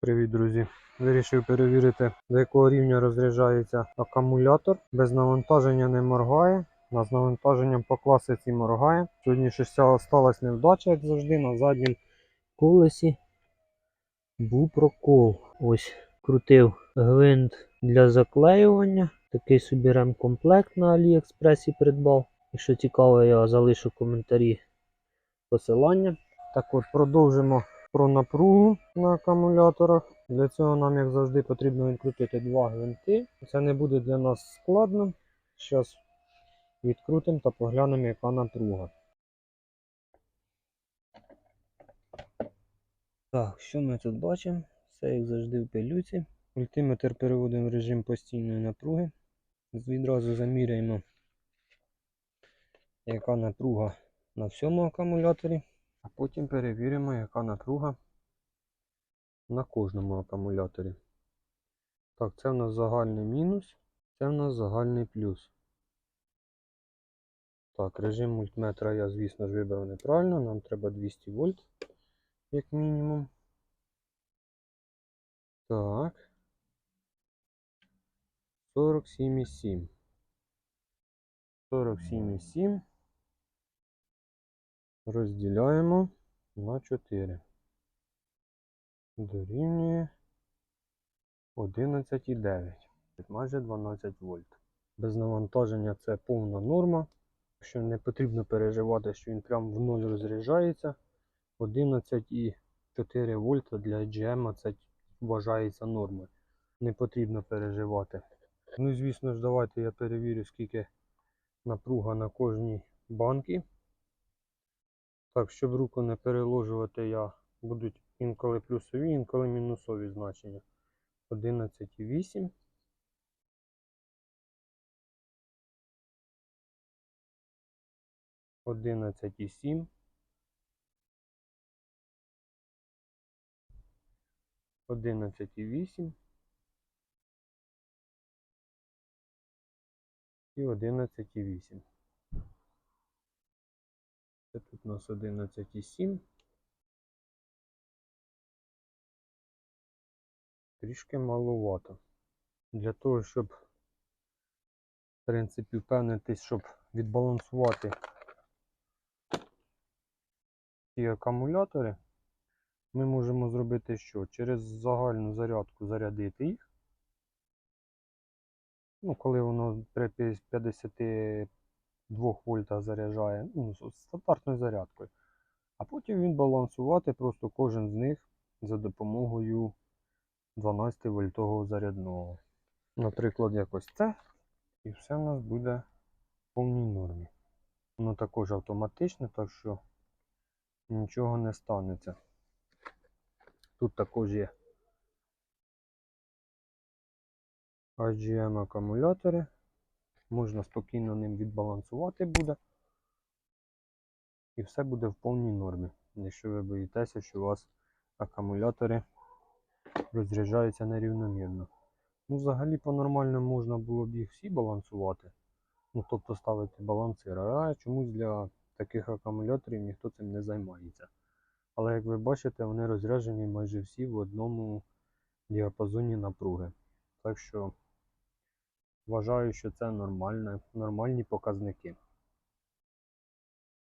Привіт, друзі! Вирішив перевірити, до якого рівня розряджається акумулятор. Без навантаження не моргає. А з навантаженням по класиці моргає. Сьогодні щось сталася невдача, як завжди, на заднім колесі був прокол. Ось крутив гвинт для заклеювання. Такий собі ремкомплект на Аліекспресі придбав. Якщо цікаво, я залишу коментарі посилання. Так от, продовжимо про напругу на акумуляторах. Для цього нам, як завжди, потрібно відкрутити два гвинти. Це не буде для нас складно. Зараз відкрутимо та поглянемо, яка напруга. Так, що ми тут бачимо? Все як завжди в пилюці. Мультиметр переводимо в режим постійної напруги. Відразу заміряємо, яка напруга на всьому акумуляторі. А потім перевіримо, яка напруга на кожному акумуляторі. Так, це в нас загальний мінус, це в нас загальний плюс. Так, режим мультиметра я, звісно ж, вибрав неправильно. Нам треба 200 вольт, як мінімум. Так. 47,7. 47,7 розділяємо на 4. Дорівнює 11,9. Майже 12 вольт. Без навантаження це повна норма. Що не потрібно переживати, що він прям в ноль розряджається. 11,4 вольта для GM це вважається нормою. Не потрібно переживати. Ну звісно ж, давайте я перевірю, скільки напруга на кожній банці. Так, щоб руку не переложувати, я будуть інколи плюсові, інколи мінусові значення. 11,8. Одинадцять і сім. Одинадцять і вісім. І одинадцять і вісім. Це тут у нас 11,7. Трішки маловато. Для того, щоб, в принципі, впевнитись, щоб відбалансувати ці акумулятори, ми можемо зробити що? Через загальну зарядку зарядити їх. Ну, коли воно при 50 2 вольта заряджає ну, з стандартною зарядкою. А потім він балансувати просто кожен з них за допомогою 12 вольтового зарядного. Наприклад, якось це. І все в нас буде в повній нормі. Воно також автоматичне, так що нічого не станеться. Тут також є IGM акумулятори можна спокійно ним відбалансувати буде. І все буде в повній нормі. Якщо ви боїтеся, що у вас акумулятори розряджаються нерівномірно. Ну, взагалі, по-нормальному можна було б їх всі балансувати. Ну, тобто ставити балансир. А чомусь для таких акумуляторів ніхто цим не займається. Але як ви бачите, вони розряджені майже всі в одному діапазоні напруги. Так що Вважаю, що це нормальне, нормальні показники.